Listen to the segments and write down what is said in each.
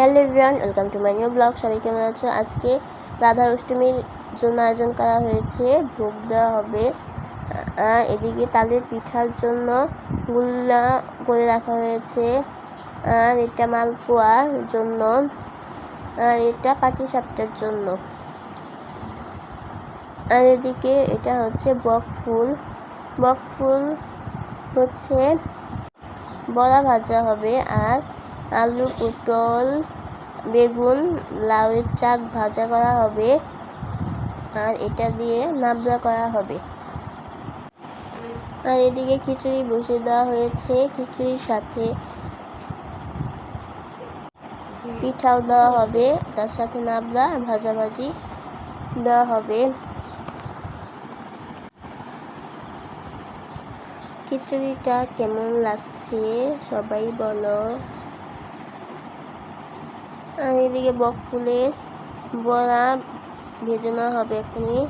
Hello everyone, welcome to my new blog. সবাই কেমন আছো? আজকে রাধার অষ্টমীর জন্য আয়োজন করা হয়েছে। ভোগ দেওয়া হবে। এদিকে তালের পিঠার জন্য গুল্লা করে রাখা হয়েছে। আর এটা মালপোয়ার জন্য। আর এটা পাটি সাপটার জন্য। আর এদিকে এটা হচ্ছে বক ফুল। বক ফুল হচ্ছে বড়া ভাজা হবে। আর আলু, পটল, বেগুন, লাউয়ের চাক ভাজা করা হবে আর এটা দিয়ে নাবড়া করা হবে। আর এদিকে খিচুড়ি বসিয়ে দেওয়া হয়েছে খিচুড়ির সাথে। পিঠাও দেওয়া হবে, তার সাথে নাবড়া ভাজাভাজি দেওয়া হবে। খিচুড়িটা কেমন লাগছে সবাই বলো। আর এদিকে বক ফুলের বড়া ভেজে নেওয়া হবে এখনই।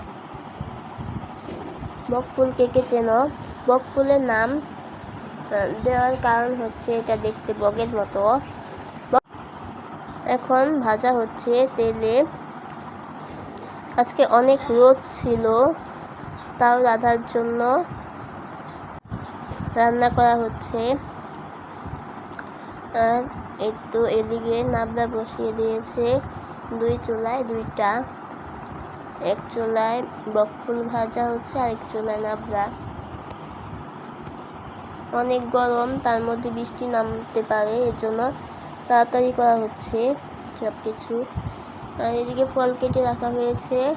বক ফুল কে কে চেনো? বক ফুলের নাম দেওয়ার কারণ হচ্ছে এটা দেখতে বগের মতো। এখন ভাজা হচ্ছে তেলে। আজকে অনেক রোদ ছিল, তাও রাধার জন্য রান্না করা হচ্ছে। আর একটু এদিকে নাবড়া বসিয়ে দিয়েছে। দুই চুলায় দুইটা। এক চুলায় বকফুল ভাজা হচ্ছে আর এক চুলায় নাবড়া অনেক গরম, তার মধ্যে বৃষ্টি নামতে পারে এর জন্য তাড়াতাড়ি করা হচ্ছে সব কিছু আর এদিকে ফল কেটে রাখা হয়েছে।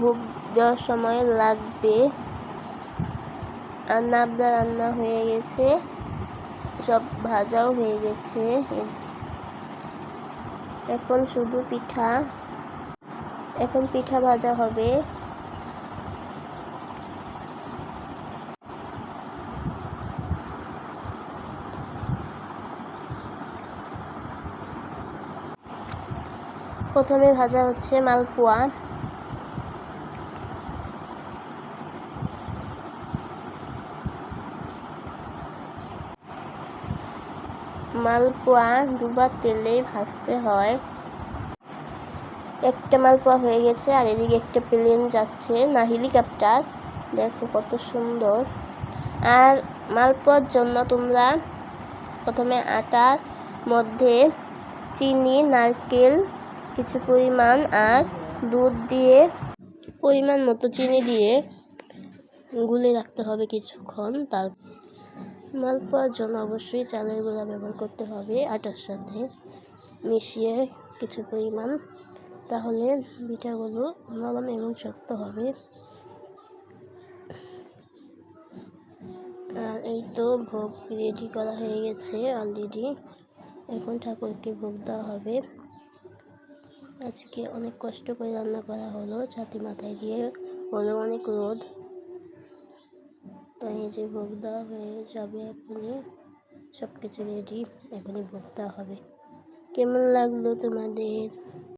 ভোগ দেওয়ার সময় লাগবে। আর নাবড়া রান্না হয়ে গেছে। সব ভাজাও হয়ে গেছে। এখন শুধু পিঠা। এখন পিঠা ভাজা হবে। প্রথমে ভাজা হচ্ছে মালপোয়া। মালপোয়া ডুবা তেলে ভাজতে হয়। একটা মালপোয়া হয়ে গেছে আর এদিকে একটা প্লেন যাচ্ছে না হেলিকপ্টার দেখো কত সুন্দর। আর মালপোয়ার জন্য তোমরা প্রথমে আটার মধ্যে চিনি, নারকেল কিছু পরিমাণ আর দুধ দিয়ে, পরিমাণ মতো চিনি দিয়ে গুলে রাখতে হবে কিছুক্ষণ। তার মালপোয়ার জন্য অবশ্যই চালের গুঁড়া ব্যবহার করতে হবে আটার সাথে মিশিয়ে কিছু পরিমাণ। তাহলে পিঠাগুলো নরম এবং শক্ত হবে। আর এই তো ভোগ রেডি করা হয়ে গেছে অলরেডি এখন ঠাকুরকে ভোগ দেওয়া হবে। আজকে অনেক কষ্ট করে রান্না করা হলো, ছাতি মাথায় দিয়ে হলো অনেক রোদ। এই যে ভোগ দেওয়া হয়ে যাবে এখনই সব কিছু রেডি এখানে ভোগ দেওয়া হবে। কেমন লাগল তোমাদের?